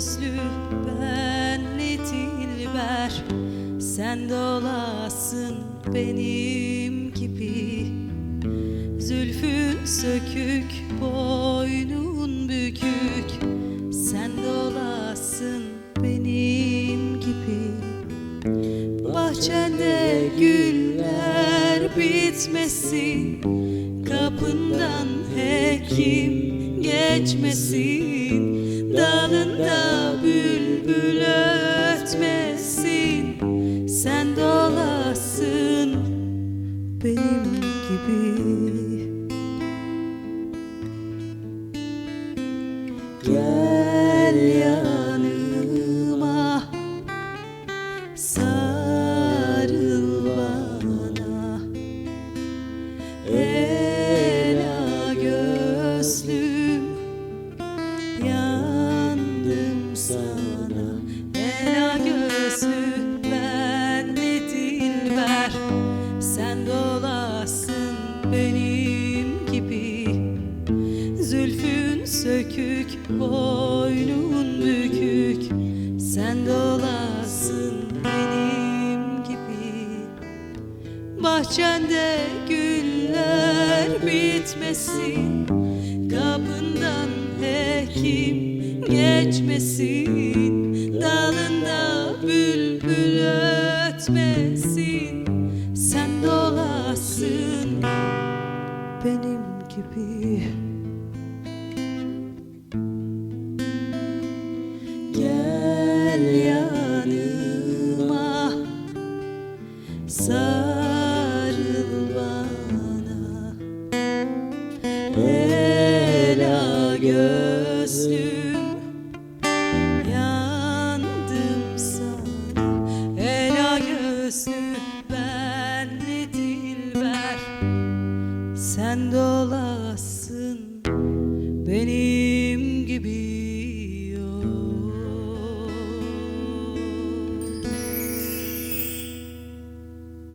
gözlü benli dilber Sen de olasın benim gibi. Zülfün sökük, boynun bükük. Sen de olasın benim gibi. Bahçende güller bitmesin. Kapından hekim geçmesin Dalında bülbül ötmesin. Sen de olasın benim gibi. Gel yanıma benim gibi. Zülfün sökük, boynun bükük. Sen de olasın benim gibi. Bahçende güller bitmesin. Kapından hekim geçmesin Gel yanıma Sarıl Ela gözlüm Yandım Ela gözlüm ben de dilber. Sen dolan